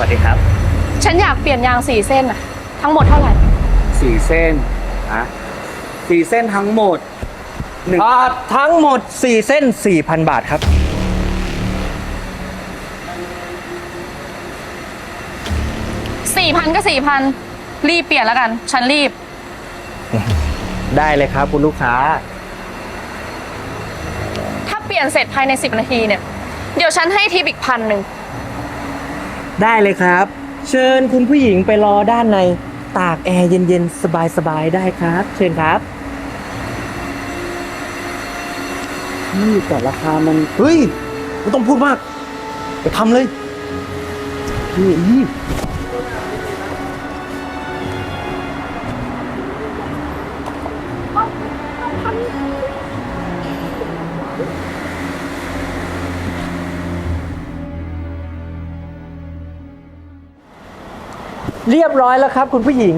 วัสดีครับ ฉันอยากเปลี่ยนยางสี่เส้นอะทั้งหมดเท่าไหร่สี่เส้นอะสี่เส้นทั้งหมดหนึ่งอ่าทั้งหมด 4 เส้น 4,000 บาทครับ สี่พันก็สี่พันรีบเปลี่ยนแล้วกัน ฉันรีบ ได้เลยครับคุณลูกค้า ถ้าเปลี่ยนเสร็จภายใน10นาทีเนี่ย เดี๋ยวฉันให้ทิปอีกพันหนึ่ง ได้เลยครับ เชิญคุณผู้หญิงไปรอด้านในตากแอร์เย็นๆ สบายๆ ได้ครับ เชิญครับนี่แต่ราคามัน เฮ้ยไม่ต้องพูดมาก ไปทำเลยนี่ เรียบร้อยแล้วครับคุณผู้หญิง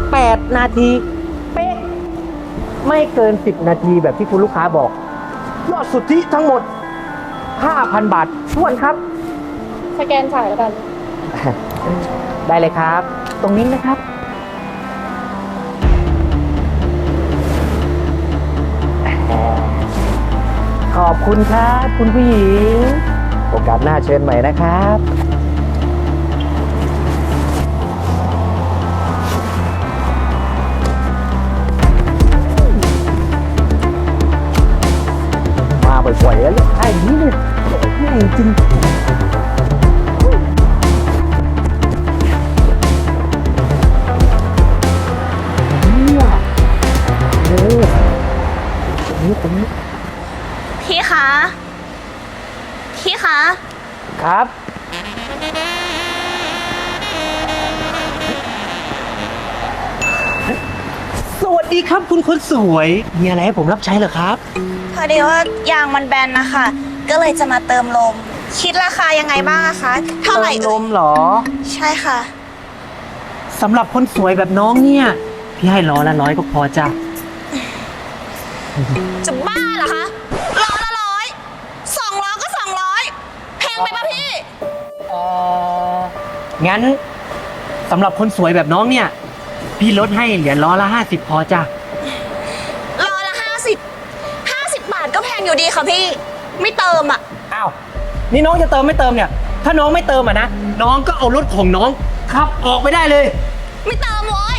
8 นาทีเป๊ะไม่เกิน 10 นาทีแบบที่คุณลูกค้าบอก ยอดสุทธิทั้งหมด 5,000 บาททวนครับ สแกนจ่ายแล้วกัน ได้เลยครับ ตรงนี้นะครับ ขอบคุณครับ คุณผู้หญิง โอกาสหน้าเชิญใหม่นะครับ บ่อยๆแล้วเรื่องไอ้นี้เนี่ยง่ายจริงเนี่ยโอ้ตรงนี้ตรงนี้พี่คะ พี่คะ ครับ สวัสดีครับคุณคนสวย มีอะไรให้ผมรับใช้เหรอครับ พอดีว่ายางมันแบนนะคะ ก็เลยจะมาเติมลม คิดราคายังไงบ้างอะคะ เท่าไหร่ลเอ่ยมเหรอใช่ค่ะ สำหรับคนสวยแบบน้องเนี่ย พี่ให้ร้อยละร้อยก็พอจ้ะจะบ้าเหรอคะร้อยละร้อยสองร้อยก็สองร้อยแพงไปปะพี่ เอ่องั้นสำหรับคนสวยแบบน้องเนี่ย พี่ลดให้เหรียญล้อละห้าสิบพอจ้ะ ร้อยละห้าสิบห้าสิบบา ทก็แพงอยู่ดีค่ะพี่ ไม่เติมอะอ้าวนี่น้องจะเติมไม่เติมเนี่ย ถ้าน้องไม่เติมอะนะน้องก็เอารถของน้องขับออกไปได้เลย ไม่เติมเว้ย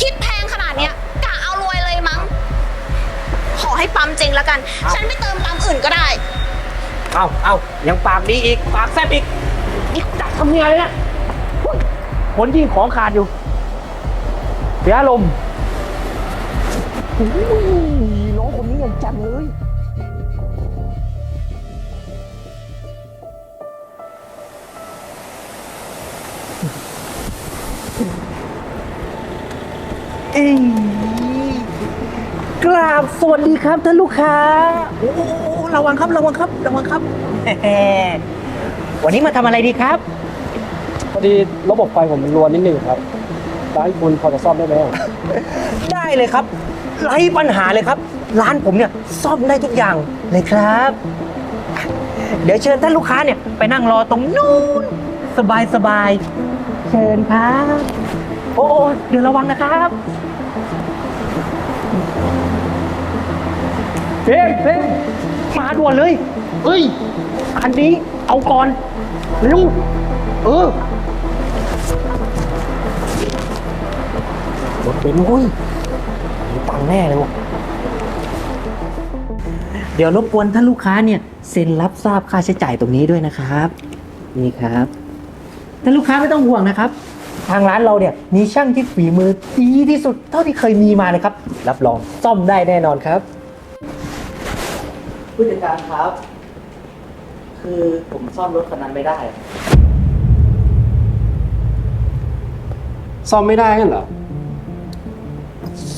คิดแพงขนาดเนี้ยกะเอารวยเลยมั้ง ขอให้ปั๊มจริงแล้วกันฉันไม่เติมปั๊มอื่นก็ได้ เอาเอายังปากดีอีกปากแซบอีกนี่จัดทำยังไงเนี่ยอุ๊ยผลยิ่งของขาดอยู่ เสียอารมณ์อุ๊ยน้องคนนี้ยังจังเลย ยกราบสวัสดีครับท่านลูกค้า โอ้โหระวังครับระวังครับระวังครับแหมวันนี้มาทำอะไรดีครับ พอดีระบบไฟผมมันรวนนิดนึงครับร้านคุณพอจะซ่อมได้ไหมได้เลยครับไร้ปัญหาเลยครับ ร้านผมเนี่ยซ่อมได้ทุกอย่างเลยครับ เดี๋ยวเชิญท่านลูกค้าเนี่ยไปนั่งรอตรงนู้นสบายสบายๆเชิญครับ โอ้เดี๋ยวระวังนะครับ เฟรมเฟรมมาด่วนเลยเอ้ยอันนี้เอาก่อนเร็วเออรถเป็นซ์เว้ยมีตังค์แน่เลยวะเดี๋ยวรบกวนท่านลูกค้าเนี่ยเซ็นรับทราบค่าใช้จ่ายตรงนี้ด้วยนะครับ นี่ครับท่านลูกค้าไม่ต้องห่วงนะครับ ทางร้านเราเนี่ยมีช่างที่ฝีมือดีที่สุดเท่าที่เคยมีมาเลยครับ รับรองซ่อมได้แน่นอนครับ ผู้จัดการครับ คือผมซ่อมรถคันนั้นไม่ได้ ซ่อมไม่ได้กันเหรอ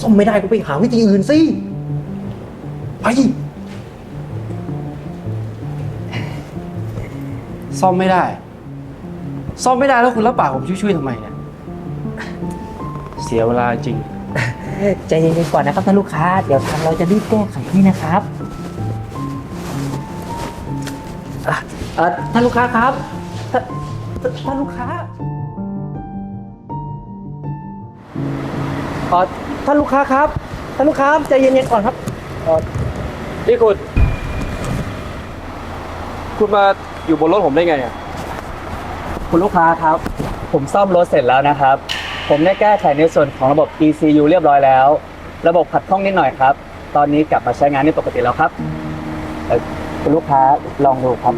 ซ่อมไม่ได้ก็ไปหาวิธีอื่นสิ ไป ซ่อมไม่ได้ ซ่อมไม่ได้แล้วคุณรับปากผมช่วยๆทำไมเนี่ย เสียเวลาจริง ใจเย็นๆก่อนนะครับท่านลูกค้า เดี๋ยวทางเราจะรีบแก้ไขให้นะครับ เออท่านลูกค้าครับท่านท่านลูกค้าเออท่านลูกค้าครับท่านลูกค้าใจเย็นๆก่อนครับเอ่อนี่คุณ คุณมาอยู่บนรถผมได้ไงอะคุณลูกค้าครับ ผมซ่อมรถเสร็จแล้วนะครับ ผมได้แก้ไขในส่วนของระบบ ECU เรียบร้อยแล้ว ระบบขัดข้องนิดหน่อยครับ ตอนนี้กลับมาใช้งานได้ปกติแล้วครับเอ่อคุณลูกค้าลองดูครับ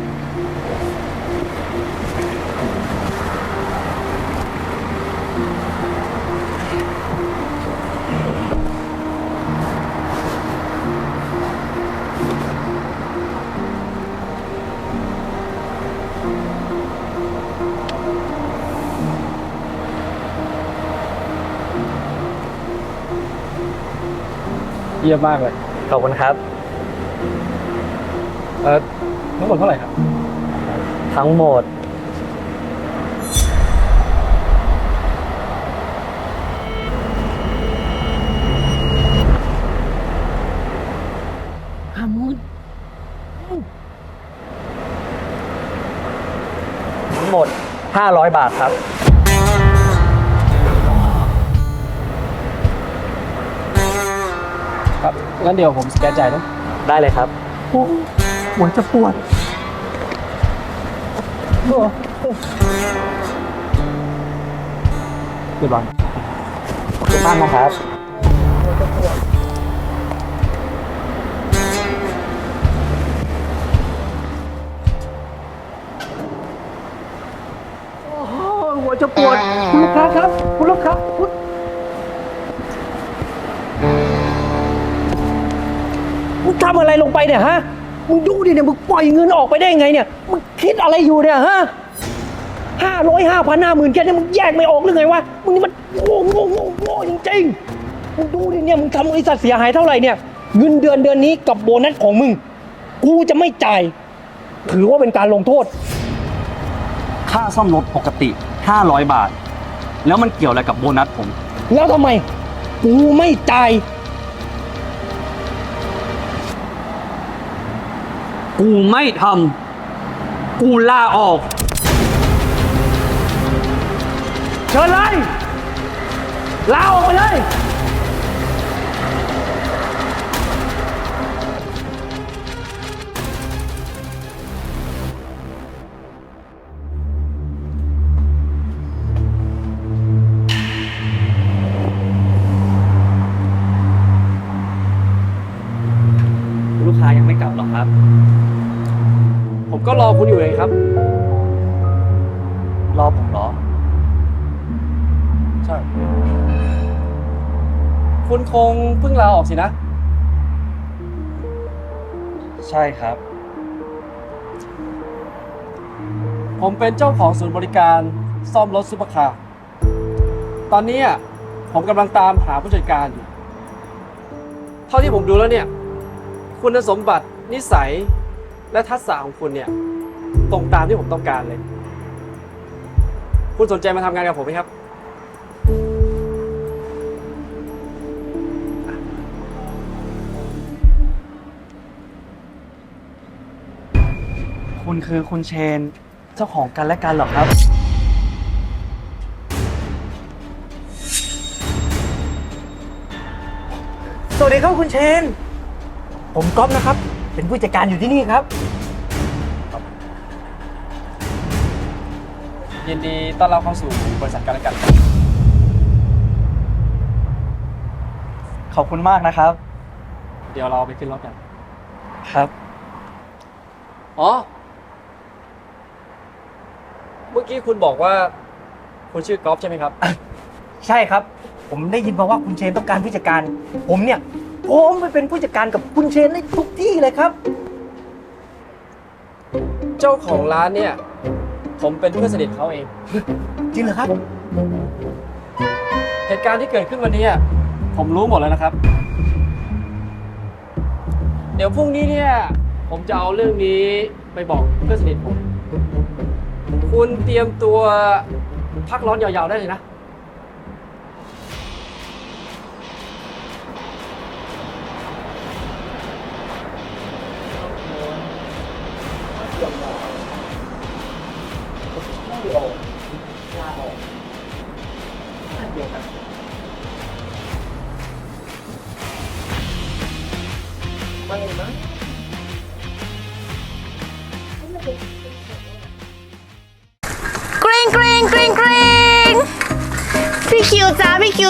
เยี่ยมมากเลย ขอบคุณครับ เออทั้งหมดเท่าไหร่ครับ ทั้งหมดห้าหมื่นทั้งหมด 500 บาทครับ งั้นเดี๋ยวผมสแกนจ่ายนะได้เลยครับ โอ้หัวจะปวด โอ้เรียบร้อยขอบคุณมากนะครับโหหัวจะปวด คุณลูกค้าครับ คุณลูกค้าคุณ มึงทำอะไรลงไปเนี่ยฮะ มึงดูดิเนี่ยมึงปล่อยเงินออกไปได้ไงเนี่ย มึงคิดอะไรอยู่เนี่ยฮะห้าร้อยห้าพันห้าหมื่นแค่นี้มึงแยกไม่ออกหรือไงวะ มึงนี่มันโง่โง่โง่โง่จริงๆ มึงดูดิเนี่ยมึงทำบริษัทเสียหายเท่าไหร่เนี่ย เงินเดือนเดือนนี้กับโบนัสของมึง กูจะไม่จ่าย ถือว่าเป็นการลงโทษ ค่าซ่อมรถปกติ 500 บาท แล้วมันเกี่ยวอะไรกับโบนัสผม แล้วทำไม กูไม่จ่าย กูไม่ทำ กูลาออก เชิญเลย ลาออกไปเลย คุณอยู่เลยครับ รอผมเหรอ ใช่ คุณคงเพิ่งลาออกสินะ ใช่ครับ ผมเป็นเจ้าของศูนย์บริการซ่อมรถซุปเปอร์คาร์ ตอนนี้อะผมกำลังตามหาผู้จัดการอยู่ เท่าที่ผมดูแล้วเนี่ย คุณสมบัตินิสัยและทักษะของคุณเนี่ย ตรงตามที่ผมต้องการเลย คุณสนใจมาทำงานกับผมไหมครับ คุณคือคุณเชนเจ้าของกันและกันเหรอครับ สวัสดีครับคุณเชน ผมก๊อฟนะครับ เป็นผู้จัดการอยู่ที่นี่ครับ ยินดีต้อนรับเข้าสู่บริษัทกันและกันครับขอบคุณมากนะครับ เดี๋ยวเราไปขึ้นรถกัน ครับ อ๋อ เมื่อกี้คุณบอกว่า คุณชื่อกอล์ฟใช่ไหมครับ ใช่ครับ ผมได้ยินมาว่าคุณเชนต้องการผู้จัดการ ผมเนี่ยพร้อมไปเป็นผู้จัดการกับคุณเชนได้ทุกที่เลยครับ เจ้าของร้านเนี่ย ผมเป็นเพื่อนสนิทเขาเอง จริงเหรอครับ เหตุการณ์ที่เกิดขึ้นวันนี้อะผมรู้หมดแล้วนะครับ เดี๋ยวพรุ่งนี้เนี่ย ผมจะเอาเรื่องนี้ไปบอกเพื่อนสนิทผม คุณเตรียมตัวพักร้อนยาวๆได้เลยนะ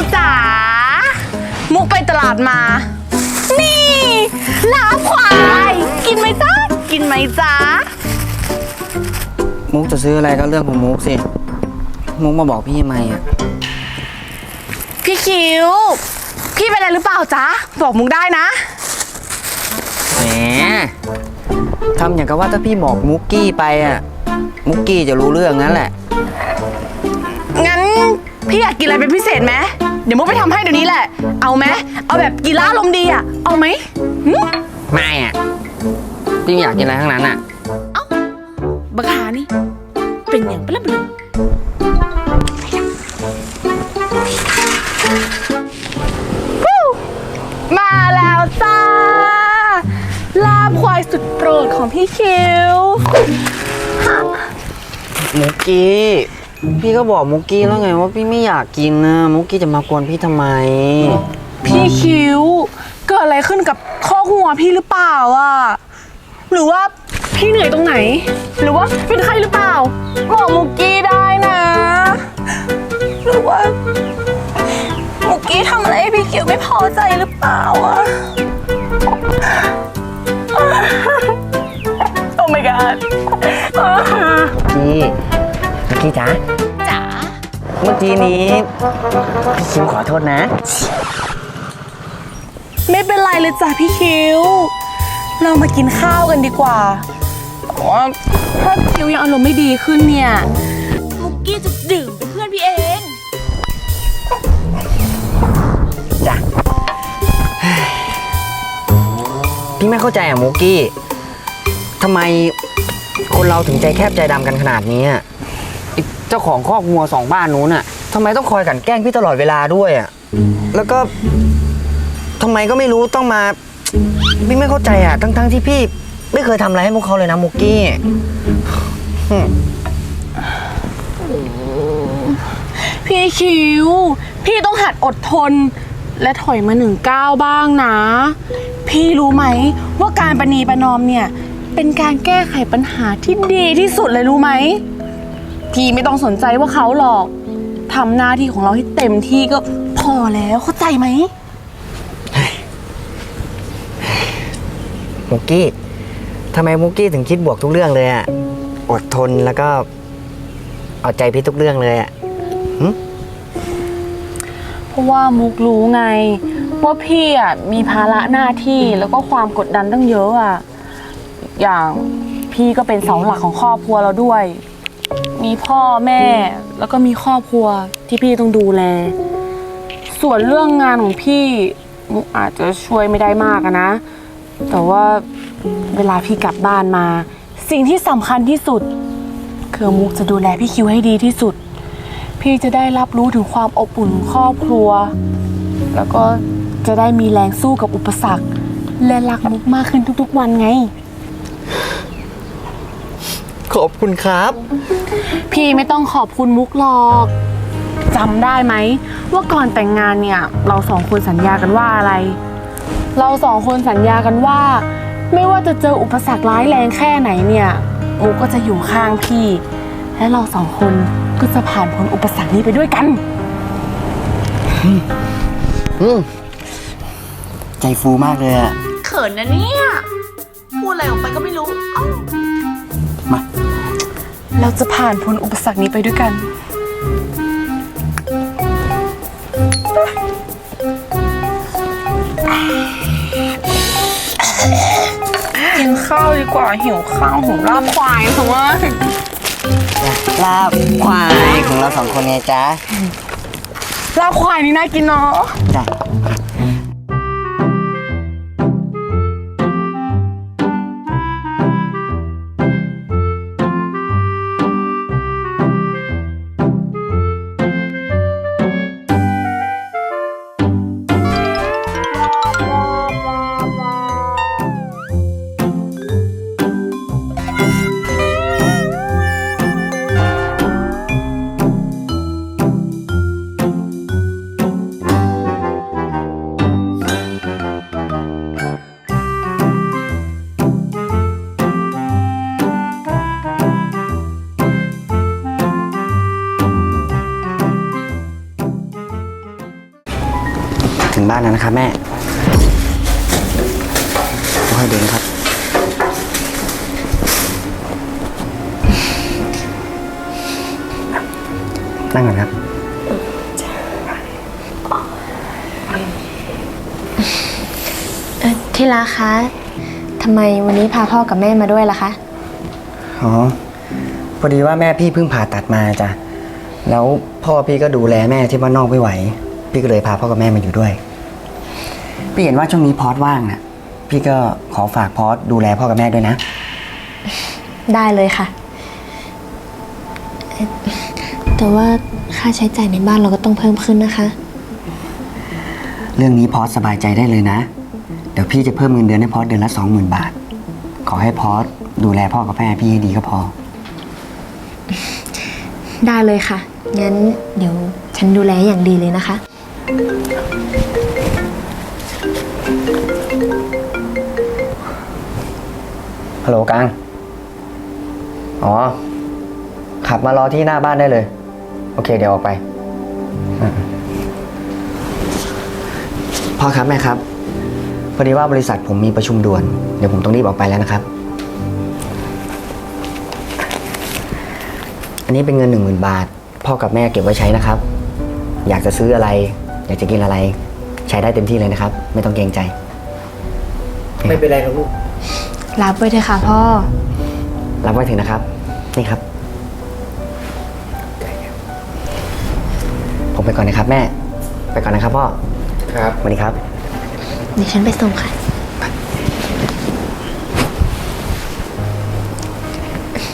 วจ้าพี่คิวจ๋า มุกไปตลาดมา นี่ลาบควาย กินไหมจ้ากินไหมจ้ามุกจะซื้ออะไรก็เรื่องของมุกสิ มุกมาบอกพี่ทำไมอะ พี่คิว พี่เป็นอะไรหรือเปล่าจ๊ะ บอกมุกได้นะ แหมทำอย่างกับว่าถ้าพี่บอกมุกกี้ไปอะ มุกกี้จะรู้เรื่องงั้นแหละ งั้น พี่อยากกินอะไรเป็นพิเศษไหมเดี๋ยวมุกไปทำให้เดี๋ยวนี้แหละ เอาไหมเอาแบบกีฬาลมณ์ดีอะ เอาไหมหึไม่อะพี่ไม่อยากกินอะไรทั้งนั้นอะ บักหานี่ เป็นอย่างปะล่ะบึงฟู้มาแล้วจ้า ลาบควายสุดโปรดของพี่คิว มุกกี้ พี่ก็บอกมุกกี้แล้วไงว่าพี่ไม่อยากกินนะมุกกี้จะมากวนพี่ทำไม พี่คิวเกิดอะไรขึ้นกับข้อหัวพี่หรือเปล่าอะ หรือว่าพี่เหนื่อยตรงไหน หรือว่าเป็นใครหรือเปล่าบอกมุกกี้ได้นะ หรือว่ามุกกี้ทำอะไรให้พี่คิวไม่พอใจหรือเปล่าอะโอ้ my god กี้ มุกกี้จ๋าจ๋าเมื่อกี้นี้พี่คิมขอโทษนะ ไม่เป็นไรเลยจ้ะพี่คิว เรามากินข้าวกันดีกว่าแต่ว่าถ้าคิวยังอารมณ์ไม่ดีขึ้นเนี่ย มุกกี้จะดื่มเป็นเพื่อนพี่เองจ้ะพี่ไม่เข้าใจอะมุกกี้ทำไมคนเราถึงใจแคบใจดำกันขนาดนี้อะไอ้เจ้าของคอกงัวสองบ้านนู้นอะทำไมต้องคอยกลันแกล้งพี่ตลอดเวลาด้วยอะแล้วก็ทำไมก็ไม่รู้ต้องมา พี่ไม่เข้าใจอะทั้งๆที่พี่ ไม่เคยทำอะไรให้มุกเขาเลยนะมุกกี้พี่คิว พี่ต้องหัดอดทน และถอยมาหนึ่งก้าวบ้างนะ พี่รู้ไหมว่าการประนีประนอมเนี่ย เป็นการแก้ไขปัญหาที่ดีที่สุดเลยรู้ไหม พี่ไม่ต้องสนใจว่าเขาหรอกทำหน้าที่ของเราให้เต็มที่ก็พอแล้วเข้าใจไหม มุกกี้ทำไมมุกกี้ถึงคิดบวกทุกเรื่องเลยอะอดทนแล้วก็เอาใจพี่ทุกเรื่องเลยอะเพราะว่ามุกรู้ไง ว่าพี่อะมีภาระหน้าที่แล้วก็ความกดดันตั้งเยอะอะ อย่างพี่ก็เป็นเสาหลักของครอบครัวเราด้วย มีพ่อแม่ แล้วก็มีครอบครัวที่พี่ต้องดูแล ส่วนเรื่องงานของพี่มุกอาจจะช่วยไม่ได้มากอะนะ แต่ว่าเวลาพี่กลับบ้านมา สิ่งที่สำคัญที่สุด คือมุกจะดูแลพี่คิวให้ดีที่สุด พี่จะได้รับรู้ถึงความอบอุ่นของครอบครัว แล้วก็จะได้มีแรงสู้กับอุปสรรค และรักมุกมากขึ้นทุกๆวันไง ขอบคุณครับ พี่ไม่ต้องขอบคุณมุกหรอกจำได้ไหม ว่าก่อนแต่งงานเนี่ย เราสองคนสัญญากันว่าอะไร เราสองคนสัญญากันว่า ไม่ว่าจะเจออุปสรรคร้ายแรงแค่ไหนเนี่ยมุกก็จะอยู่ข้างพี่ และเราสองคนก็จะผ่านพ้นอุปสรรคนี้ไปด้วยกัน อืมใจฟูมากเลยอะเขินนะเนี่ย พูดอะไรออกไปก็ไม่รู้ เอ้า มา เราจะผ่านพ้นอุปสรรคนี้ไปด้วยกัน กินข้าวดีกว่าหิวข้าวของลาบควายเพราะว่าลาบควายของเราสองคนไงจ๊ะลาบควายนี่น่ากินเนาะ จ้ะ บ้านแล้วนะครับแม่ค่อยๆเดินนะครับ นั่งก่อนครับเอ่อที่รักคะทำไมวันนี้พาพ่อกับแม่มาด้วยล่ะคะ อ๋อ พอดีว่าแม่พี่เพิ่งผ่าตัดมาจ้ะ แล้วพ่อพี่ก็ดูแลแม่ที่บ้านนอกไม่ไหว พี่ก็เลยพาพ่อกับแม่มาอยู่ด้วย พี่เห็นว่าช่วงนี้พอดว่างน่ะพี่ก็ขอฝากพอดดูแลพ่อกับแม่ด้วยนะ ได้เลยค่ะเอ่อแต่ว่าค่าใช้จ่ายในบ้านเราก็ต้องเพิ่มขึ้นนะคะ เรื่องนี้พอดสบายใจได้เลยนะ เดี๋ยวพี่จะเพิ่มเงินเดือนให้พอดเดือนละสองหมื่นบาท ขอให้พอดดูแลพ่อกับแม่พี่ให้ดีก็พอ ได้เลยค่ะ งั้นเดี๋ยวฉันดูแลอย่างดีเลยนะคะ ฮัลโหลกังอ๋อ ขับมารอที่หน้าบ้านได้เลย โอเค เดี๋ยวออกไป พ่อครับแม่ครับ พอดีว่าบริษัทผมมีประชุมด่วน เดี๋ยวผมต้องรีบออกไปแล้วนะครับ อันนี้เป็นเงินหนึ่งหมื่นบาท พ่อกับแม่เก็บไว้ใช้นะครับ อยากจะซื้ออะไร อยากจะกินอะไร ใช้ได้เต็มที่เลยนะครับ ไม่ต้องเกรงใจ ไม่เป็นไรหรอกลูก รับไว้เถอะค่ะพ่อ รับไว้ถึงนะครับ นี่ครับ ผมไปก่อนนะครับ แม่ ไปก่อนนะครับพ่อ ครับสวัสดีครับ เดี๋ยวฉันไปส่งค่ะ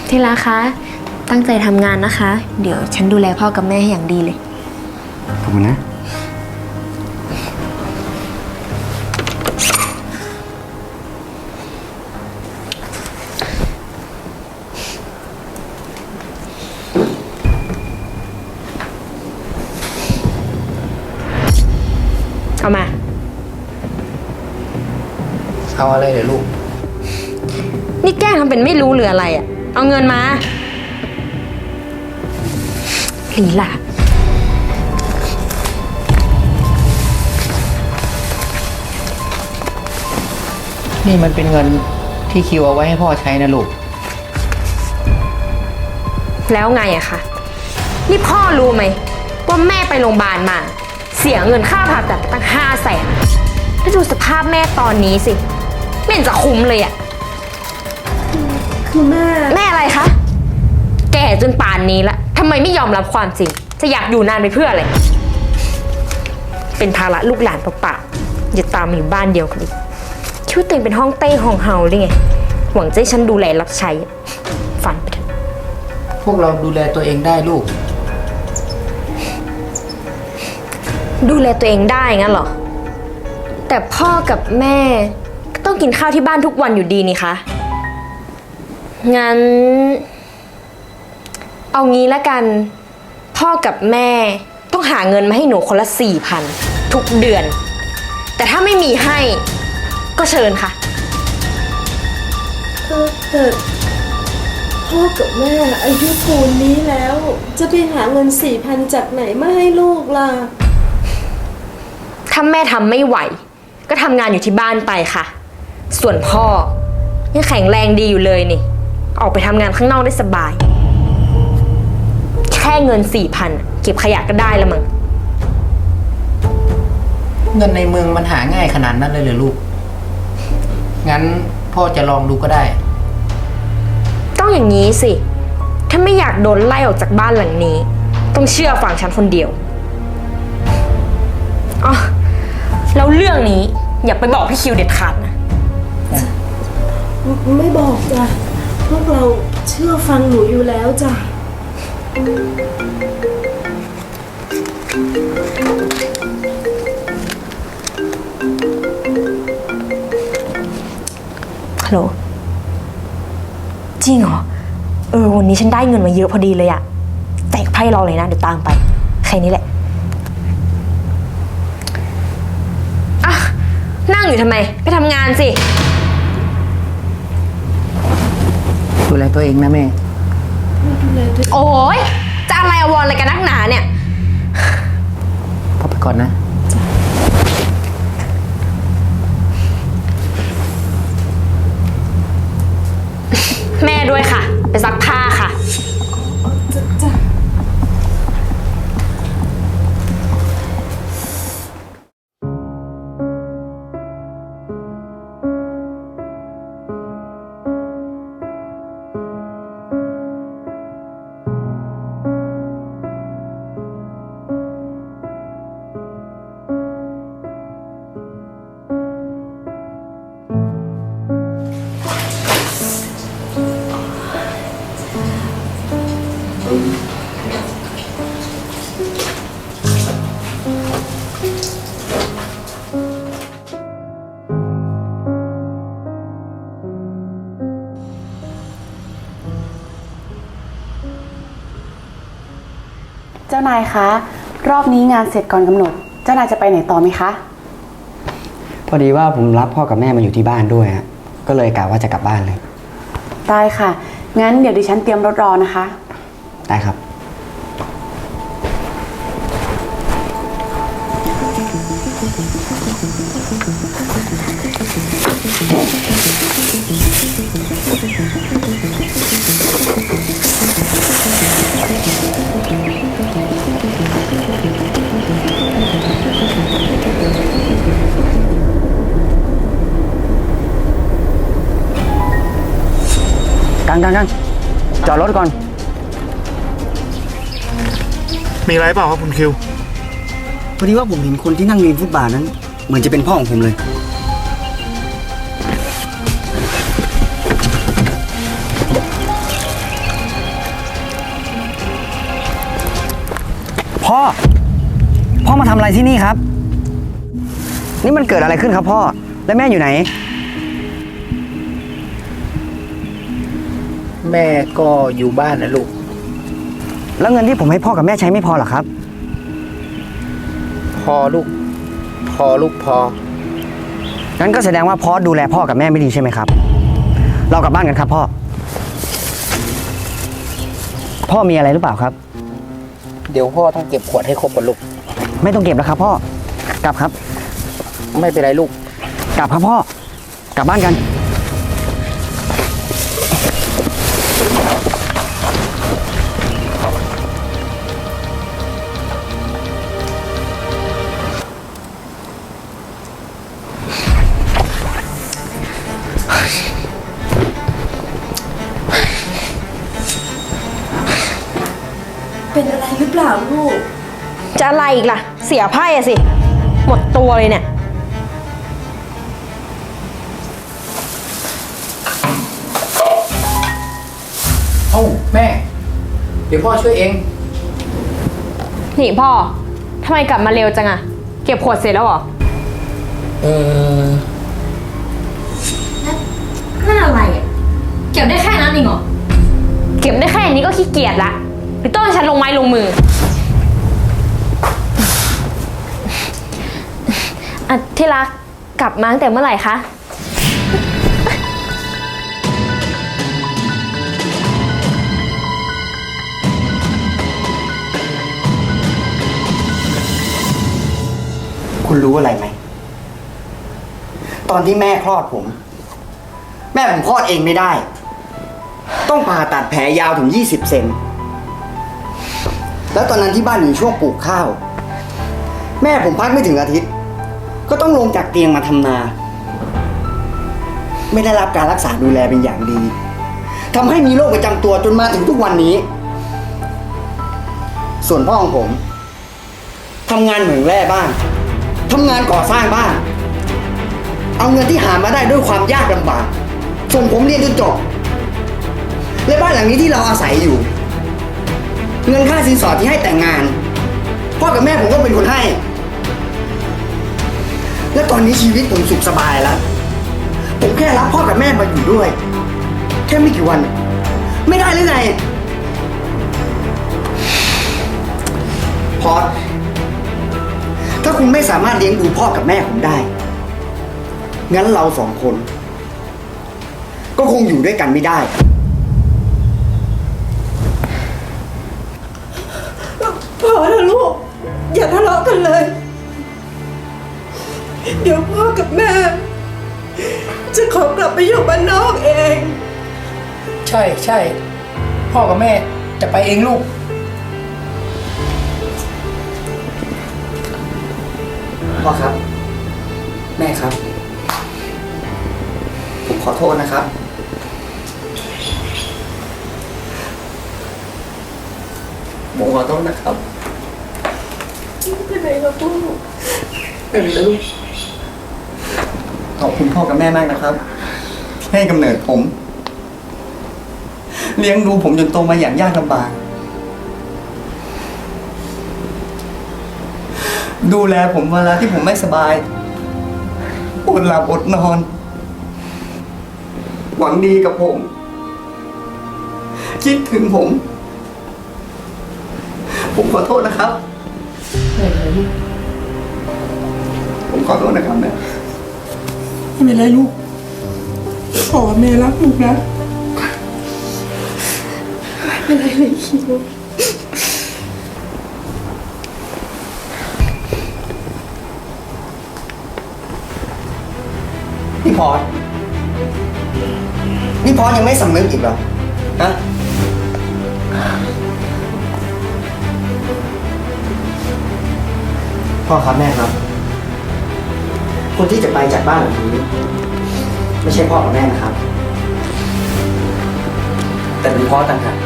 ที่รักคะ ตั้งใจทำงานนะคะ เดี๋ยวฉันดูแลพ่อกับแม่ให้อย่างดีเลย ขอบคุณนะ เอาอะไรเดี๋ยวลูก นี่แกล้งทำเป็นไม่รู้หรืออะไรอะเอาเงินมาหลีล่ะ นี่มันเป็นเงินที่คิวเอาไว้ให้พ่อใช้นะลูก แล้วไงอะคะ นี่พ่อรู้ไหมว่าแม่ไปโรงพยาบาลมา เสียเงินค่าผ่าตัดไปตั้งห้าแสนแล้วดูสภาพแม่ตอนนี้สิ ไม่เห็นจะคุ้มเลยอะคือแม่ แม่อะไรคะ แก่จนป่านนี้ละทำไมไม่ยอมรับความจริง จะอยากอยู่นานไปเพื่ออะไร เป็นภาระลูกหลานเปล่าๆอย่าตามมาอยู่บ้านเดียวกันอีกคิดว่าตัวเองเป็นห้องเต้ห้องเฮาหรือไง หวังจะให้ฉันดูแลรับใช้ฝันไปเถอะ พวกเราดูแลตัวเองได้ลูก ดูแลตัวเองได้งั้นเหรอ แต่พ่อกับแม่ก็ ต้องกินข้าวที่บ้านทุกวันอยู่ดีนี่คะ งั้น เอางี้ละกัน พ่อกับแม่ต้องหาเงินมาให้หนูคนละสี่พันทุกเดือน แต่ถ้าไม่มีให้ก็เชิญค่ะแต่พ่อกับแม่อายุปูนนี้แล้ว จะไปหาเงินสี่พันจากไหนมาให้ลูกล่ะ ถ้าแม่ทำไม่ไหว ก็ทำงานอยู่ที่บ้านไปค่ะ ส่วนพ่อ ยังแข็งแรงดีอยู่เลยนี่ ออกไปทำงานข้างนอกได้สบาย แค่เงินสี่พันเก็บขยะก็ได้ละมั้ง เงินในเมืองมันหาง่ายขนาดนั้นเลยเหรอลูก งั้นพ่อจะลองดูก็ได้ ต้องอย่างนี้สิ ถ้าไม่อยากโดนไล่ออกจากบ้านหลังนี้ ต้องเชื่อฟังฉันคนเดียวอ๋อแล้วเรื่องนี้อย่าไปบอกพี่คิวเด็ดขาดนะ ไม่บอกจ้ะพวกเราเชื่อฟังหนูอยู่แล้วจ้ะฮัลโหลจริงเหรอ เออ วันนี้ฉันได้เงินมาเยอะพอดีเลยอะแจกไพ่รอเลยนะ เดี๋ยวตามไป แค่นี้แหละ อะ นั่งอยู่ทำไม ไปทำงานสิ ดูแลตัวเองนะแม่ โอ้ยจะอะไรอววรอะไรกันนักหนาเนี่ย พ่อไปก่อนนะ แม่ด้วยค่ะ ไปซักผ้า เจ้านายคะ รอบนี้งานเสร็จก่อนกำหนด เจ้านายจะไปไหนต่อไหมคะ พอดีว่าผมรับพ่อกับแม่มาอยู่ที่บ้านด้วยฮะก็เลยกะว่าจะกลับบ้านเลย ได้ค่ะ งั้นเดี๋ยวดิฉันเตรียมรถรอนะคะ ได้ครับ กันกันกันจอดรถก่อน มีอะไรเปล่าครับคุณคิว พอดีว่าผมเห็นคนที่นั่งริมฟุตบาทนั้น เหมือนจะเป็นพ่อของผมเลย พ่อ พ่อมาทำอะไรที่นี่ครับ นี่มันเกิดอะไรขึ้นครับพ่อ และแม่อยู่ไหน แม่ก็อยู่บ้านนะลูก แล้วเงินที่ผมให้พ่อกับแม่ใช้ไม่พอเหรอครับ พอลูก พอลูกพอ งั้นก็แสดงว่าพอสดูแลพ่อกับแม่ไม่ดีใช่ไหมครับ เรากลับบ้านกันครับพ่อ พ่อมีอะไรหรือเปล่าครับ เดี๋ยวพ่อต้องเก็บขวดให้ครบก่อนลูก ไม่ต้องเก็บแล้วครับพ่อ กลับครับ ไม่เป็นไรลูก กลับครับพ่อ กลับบ้านกันเป็น อะไรอีกล่ะ เสียไพ่อะสิ หมดตัวเลยเนี่ย เอ้าแม่ เดี๋ยวพ่อช่วยเอง นี่พ่อ ทำไมกลับมาเร็วจังอะเก็บขวดเสร็จแล้วเหรอ เออ นั่นอะไรอะเก็บได้แค่นั้นเองเหรอ เก็บได้แค่นี้ก็ขี้เกียจละหรือต้องให้ฉันลงไม้ลงมือ อะที่รักกลับมาตั้งแต่เมื่อไหร่คะ คุณรู้อะไรไหม ตอนที่แม่คลอดผม แม่ผมคลอดเองไม่ได้ ต้องผ่าตัดแผลยาวถึง 20 เซน แล้วตอนนั้นที่บ้านอยู่ช่วงปลูกข้าว แม่ผมพักไม่ถึงอาทิตย์ ก็ต้องลงจากเตียงมาทำนา ไม่ได้รับการรักษาดูแลเป็นอย่างดีทำให้มีโรคประจำตัวจนมาถึงทุกวันนี้ ส่วนพ่อของผมทำงานเหมืองแร่บ้างทำงานก่อสร้างบ้าง เอาเงินที่หามาได้ด้วยความยากลำบาก ส่งผมเรียนจนจบ และบ้านหลังนี้ที่เราอาศัยอยู่ เงินค่าสินสอดที่ให้แต่งงาน พ่อกับแม่ผมก็เป็นคนให้ และตอนนี้ชีวิตผมสุขสบายแล้ว ผมแค่รับพ่อกับแม่มาอยู่ด้วย แค่ไม่กี่วัน ไม่ได้หรือไงพอดถ้าคุณไม่สามารถเลี้ยงดูพ่อกับแม่ผมได้ งั้นเราสองคน ก็คงอยู่ด้วยกันไม่ได้ พอแล้วลูก อย่าทะเลาะกันเลย เดี๋ยวพ่อกับแม่ จะขอกลับไปอยู่บ้านนอกเอง ใช่ใช่ พ่อกับแม่จะไปเองลูก พ่อครับ แม่ครับ ผมขอโทษนะครับ ผมขอโทษนะครับ ไม่เป็นไรครับลูกไม่เป็นไรลูก ขอบคุณพ่อกับแม่มากนะครับ ที่ให้กำเนิดผม เลี้ยงดูผมจนโตมาอย่างยากลำบาก ดูแลผมเวลาที่ผมไม่สบายอดหลับอดนอน หวังดีกับผม คิดถึงผม ผมขอโทษนะครับ ผมขอโทษนะครับแม่ ไม่เป็นไรลูกพ่อกับแม่รักลูกนะไม่เป็นไรเลยคิวนี่พอสนี่พอสยังไม่สำนึกอีกเหรอฮะพ่อครับแม่ครับ คนที่จะไปจากบ้านหลังนี้ ไม่ใช่พ่อกับแม่นะครับ แต่เป็นพ่อต่างหาก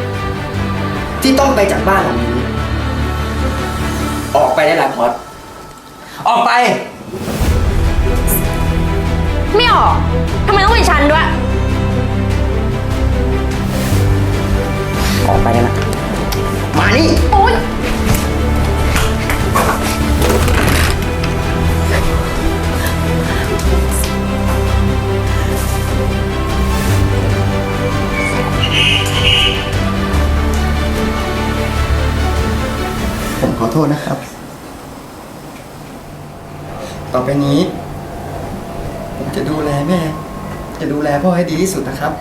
ที่ต้องไปจากบ้านหลังนี้ ออกไปได้แล้วพอสออกไป ไม่ออกทำไมต้องเป็นฉันด้วย ออกไปได้แล้วมานี่ โอ๊ย โทษนะครับ ต่อไปนี้ ผมจะดูแลแม่ จะดูแลพ่อให้ดีที่สุดนะครับ